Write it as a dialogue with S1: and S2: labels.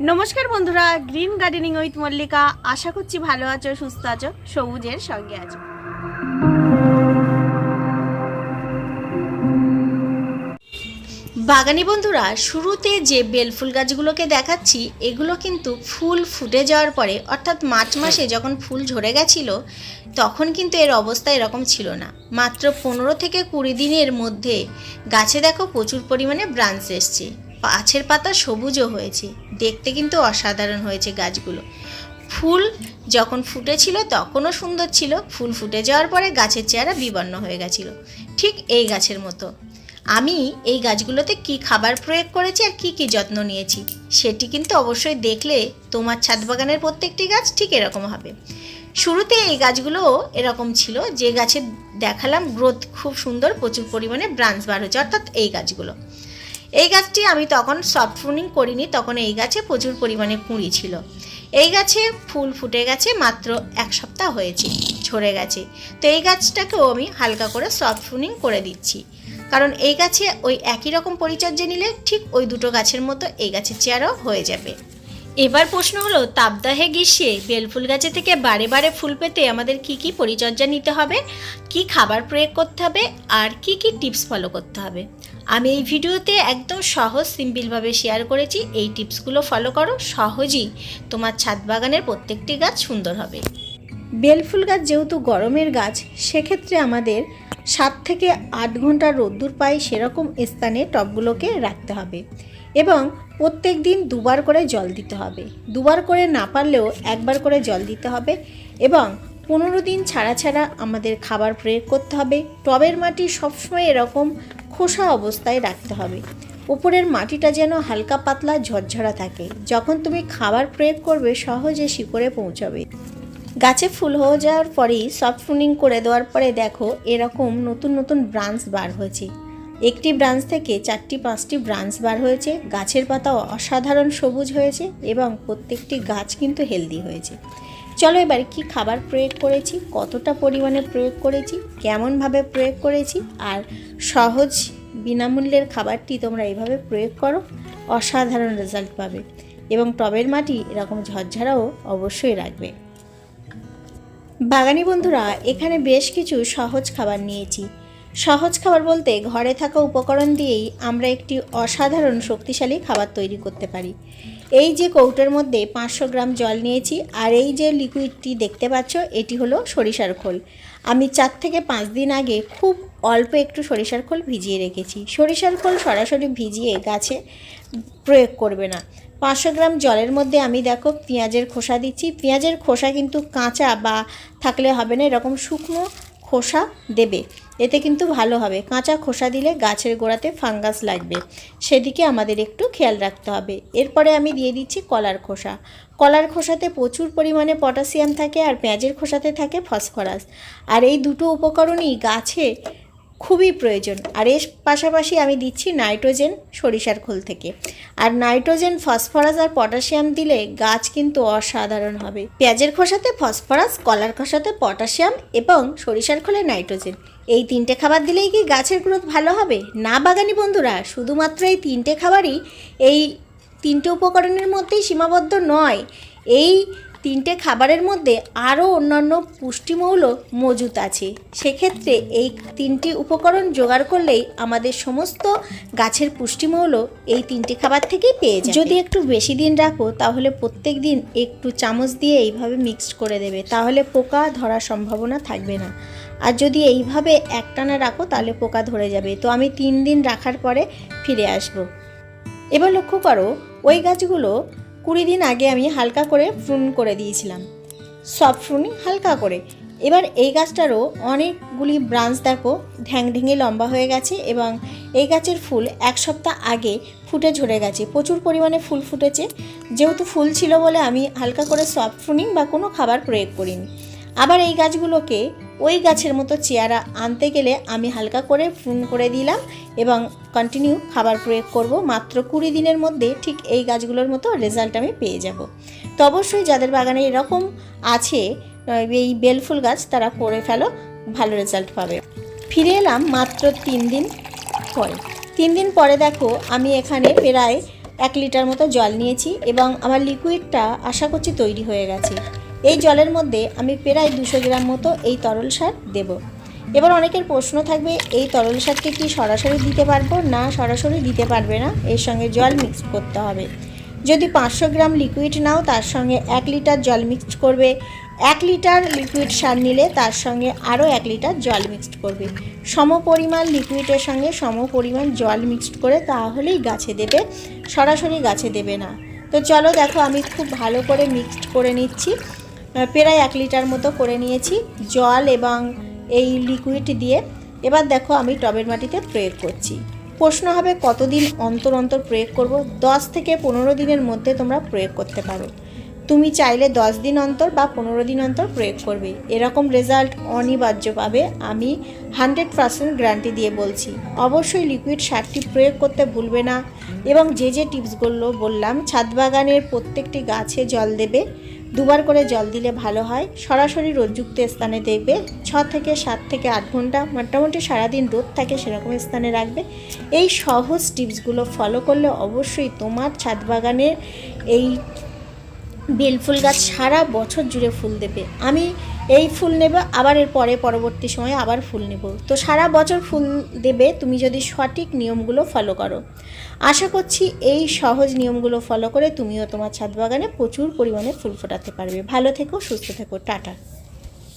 S1: নমস্কার বন্ধুরা, green gardening with Mallika. আশা করছি ভালো আছো, সুস্থ আছো, সবুজের সঙ্গে আছো। বাগানি বন্ধুরা, শুরুতে যে বেলফুল গাছগুলোকে দেখাচ্ছি, এগুলো কিন্তু ফুল ফুটে যাওয়ার পরে, অর্থাৎ মার্চ মাসে যখন ফুল ঝরে গেছিল, তখন কিন্তু এর অবস্থা এরকম ছিল না। মাত্র পনেরো থেকে কুড়ি দিনের মধ্যে গাছে দেখো প্রচুর পরিমাণে ব্রাঞ্চ এসছে। গাছের পাতা সবুজও হয়েছে। দেখতে কিন্তু অসাধারণ হয়েছে গাছগুলো। ফুল যখন ফুটেছিল, তখনও সুন্দর ছিল। ফুল ফুটে যাওয়ার পরে গাছের চেহারা বিবর্ণ হয়ে গেছিল। ঠিক এই গাছের মতো। আমি এই গাছগুলোতে কি খাবার প্রয়োগ করেছি আর কি কি যত্ন নিয়েছি, সেটি কিন্তু অবশ্যই দেখলে তোমার ছাদ বাগানের প্রত্যেকটি গাছ ঠিক এরকম হবে। শুরুতে এই গাছগুলো এরকম ছিল যে গাছে দেখালাম গ্রোথ খুব সুন্দর, প্রচুর পরিমাণে ব্রাঞ্চ বার হয়েছে, অর্থাৎ এই গাছগুলো। এই গাছটি আমি তখন সফট প্রুনিং করিনি, তখন এই গাছে প্রচুর পরিমাণে কুঁড়ি ছিল। এই গাছে ফুল ফুটে গেছে, মাত্র এক সপ্তাহ হয়েছে, ঝরে গেছে। তো এই গাছটাকেও আমি হালকা করে সফট প্রুনিং করে দিচ্ছি। কারণ এই গাছে ওই একই রকম পরিচর্যা নিলে ঠিক ওই দুটো গাছের মতো এই গাছের চেয়ারও হয়ে যাবে। এবার প্রশ্ন হলো, তাপদাহে গ্রীষ্মে বেলফুল গাছে থেকে বারে বারে ফুল পেতে আমাদের কি কি পরিচর্যা নিতে হবে, কি খাবার প্রয়োগ করতে হবে, আর কি কি টিপস ফলো করতে হবে? আমি এই ভিডিওতে একদম সহজ, সিম্পলভাবে শেয়ার করেছি। এই টিপসগুলো ফলো করো, সহজেই তোমার ছাদ বাগানের প্রত্যেকটি গাছ সুন্দর হবে। বেলফুল গাছ যেহেতু গরমের গাছ, সেক্ষেত্রে আমাদের সাত থেকে আট ঘণ্টা রোদ্দুর পাই সেরকম স্থানে টবগুলোকে রাখতে হবে এবং প্রত্যেক দিন দুবার করে জল দিতে হবে। দুবার করে না পারলেও একবার করে জল দিতে হবে এবং পনেরো দিন ছাড়া ছাড়া আমাদের খাবার প্রয়োগ করতে হবে। টবের মাটি সবসময় এরকম খোসা অবস্থায় রাখতে হবে। উপরের মাটিটা যেন হালকা পাতলা ঝরঝরা থাকে। যখন তুমি খাবার প্রয়োগ করবে, সহজে শিকড়ে পৌঁছাবে। গাছে ফুল হয়ে যাওয়ার পরেই সফট প্রুনিং করে দেওয়ার পরে দেখো, এরকম নতুন নতুন ব্রাঞ্চ বার হয়েছে। একটি ব্রাঞ্চ থেকে চারটি, পাঁচটি ব্রাঞ্চ বার হয়েছে। গাছের পাতাও অসাধারণ সবুজ হয়েছে এবং প্রত্যেকটি গাছ কিন্তু হেলদি হয়েছে। চলো এবার কি খাবার প্রয়োগ করেছি, কতটা পরিমাণে প্রয়োগ করেছি, কেমনভাবে প্রয়োগ করেছি আর সহজ বিনামূল্যের খাবারটি তোমরা এভাবে প্রয়োগ করো, অসাধারণ রেজাল্ট পাবে এবং টবের মাটি এরকম ঝরঝরাও অবশ্যই রাখবে। বাগানি বন্ধুরা, এখানে বেশ কিছু সহজ খাবার নিয়েছি। সহজ খাবার বলতে ঘরে থাকা উপকরণ দিয়েই আমরা একটি অসাধারণ শক্তিশালী খাবার তৈরি করতে পারি। এই যে কৌটোর মধ্যে পাঁচশো গ্রাম জল নিয়েছি আর এই যে লিকুইডটি দেখতে পাচ্ছ, এটি হলো সরিষার খোল। আমি চার থেকে পাঁচ দিন আগে খুব অল্প একটু সরিষার খোল ভিজিয়ে রেখেছি। সরিষার খোল সরাসরি ভিজিয়ে গাছে প্রয়োগ করবে না। পাঁচশো গ্রাম জলের মধ্যে আমি দেখো পেঁয়াজের খোসা দিচ্ছি। পেঁয়াজের খোসা কিন্তু কাঁচা বা থাকলে হবে না, এরকম শুকনো খোসা দেবে। এতে কিন্তু ভালো হবে। কাঁচা খোসা দিলে গাছের গোড়াতে ফাঙ্গাস লাগবে। সেদিকে আমাদের একটু খেয়াল রাখতে হবে। এরপরে আমি দিয়ে দিচ্ছি কলার খোসা। কলার খোসাতে প্রচুর পরিমাণে পটাশিয়াম থাকে আর পেঁয়াজের খোসাতে থাকে ফসফরাস। আর এই দুটো উপকরণই গাছে খুবই প্রয়োজন। আর এর পাশাপাশি আমি দিচ্ছি নাইট্রোজেন সরিষার খোল থেকে। আর নাইট্রোজেন, ফসফরাস আর পটাশিয়াম দিলে গাছ কিন্তু অসাধারণ হবে। পেঁয়াজের খোসাতে ফসফরাস, কলার খোসাতে পটাশিয়াম এবং সরিষার খোলে নাইট্রোজেন। এই তিনটে খাবার দিলেই কি গাছের গ্রোথ ভালো হবে? না বাগানি বন্ধুরা, শুধুমাত্র এই তিনটে খাবারই এই তিনটে উপকরণের মধ্যেই সীমাবদ্ধ নয়। এই তিনটে খাবারের মধ্যে আরও অন্যান্য পুষ্টিমৌল মজুত আছে। সেক্ষেত্রে এই তিনটি উপকরণ জোগাড় করলেই আমাদের সমস্ত গাছের পুষ্টিমৌল এই তিনটি খাবার থেকেই পেয়ে যাবে। যদি একটু বেশি দিন রাখো, তাহলে প্রত্যেক দিন একটু চামচ দিয়ে এইভাবে মিক্সড করে দেবে। তাহলে পোকা ধরার সম্ভাবনা থাকবে না। আর যদি এইভাবে একটানা রাখো, তাহলে পোকা ধরে যাবে। তো আমি তিন দিন রাখার পরে ফিরে আসব। এবার লক্ষ্য করো, ওই গাছগুলো কুড়ি দিন আগে আমি হালকা করে ফ্রুন করে দিয়েছিলাম। সব ফ্রুনিং হালকা করে। এবার এই গাছটারও অনেকগুলি ব্রাঞ্চ দেখো ঢ্যাং ঢেঙে লম্বা হয়ে গেছে এবং এই গাছের ফুল এক সপ্তাহ আগে ফুটে ঝরে গেছে। প্রচুর পরিমাণে ফুল ফুটেছে। যেহেতু ফুল ছিল বলে আমি হালকা করে সফট ফ্রুনিং বা কোনো খাবার প্রয়োগ করিনি। আবার এই গাছগুলোকে ওই গাছের মতো চেয়ারা আনতে গেলে আমি হালকা করে ফ্রুন করে দিলাম এবং কন্টিনিউ খাবার প্রয়োগ করব। মাত্র কুড়ি দিনের মধ্যে ঠিক এই গাছগুলোর মতো রেজাল্ট আমি পেয়ে যাব। তো অবশ্যই যাদের বাগানে এরকম আছে এই বেলফুল গাছ, তারা করে ফেলো, ভালো রেজাল্ট পাবে। ফিরে এলাম মাত্র তিন দিন পরে। তিন দিন পরে দেখো, আমি এখানে প্রায় এক লিটার মতো জল নিয়েছি এবং আমার লিকুইডটা আশা করছি তৈরি হয়ে গেছে। এই জলের মধ্যে আমি প্রায় দুশো গ্রাম মতো এই তরল সার দেব। এবার অনেকের প্রশ্ন থাকবে, এই তরল সারকে কি সরাসরি দিতে পারব? না, সরাসরি দিতে পারবে না। এর সঙ্গে জল মিক্স করতে হবে। যদি পাঁচশো গ্রাম লিকুইড নাও, তার সঙ্গে এক লিটার জল মিক্সড করবে। এক লিটার লিকুইড সার নিলে তার সঙ্গে আরও এক লিটার জল মিক্সড করবে। সম পরিমাণ লিকুইডের সঙ্গে সম পরিমাণ জল মিক্সড করে তাহলেই গাছে দেবে, সরাসরি গাছে দেবে না। তো চলো দেখো, আমি খুব ভালো করে মিক্সড করে নিচ্ছি। প্রায় এক লিটার মতো করে নিয়েছি জল এবং এই লিকুইড দিয়ে। এবার দেখো আমি টবের মাটিতে প্রয়োগ করছি। প্রশ্ন হবে কতদিন অন্তর অন্তর প্রয়োগ করব? দশ থেকে পনেরো দিনের মধ্যে তোমরা প্রয়োগ করতে পারো। তুমি চাইলে দশ দিন অন্তর বা পনেরো দিন অন্তর প্রয়োগ করবে। এরকম রেজাল্ট অনিবার্য পাবে, আমি হান্ড্রেড পার্সেন্ট গ্যারান্টি দিয়ে বলছি। অবশ্যই লিকুইড সারটি প্রয়োগ করতে ভুলবে না এবং যে যে টিপসগুলো বললাম ছাদ বাগানের প্রত্যেকটি গাছে জল দেবে, দুবার করে জল দিলে ভালো হয়। সরাসরি রোদযুক্ত স্থানে দেখবে, ছ থেকে সাত থেকে আট ঘণ্টা, মোটামুটি সারাদিন রোদ থাকে সেরকম স্থানে রাখবে। এই সহজ টিপসগুলো ফলো করলে অবশ্যই তোমার ছাদ বাগানের এই বেলফুল গাছ সারা বছর জুড়ে ফুল দেবে। আমি এই ফুল নেব, আবার এর পরে পরবর্তী সময়ে আবার ফুল নেব। তো সারা বছর ফুল দেবে, তুমি যদি সঠিক নিয়মগুলো ফলো করো। আশা করছি এই সহজ নিয়মগুলো ফলো করে তুমিও তোমার ছাদ বাগানে প্রচুর পরিমাণে ফুল ফোটাতে পারবে। ভালো থেকো, সুস্থ থেকো, টাটা।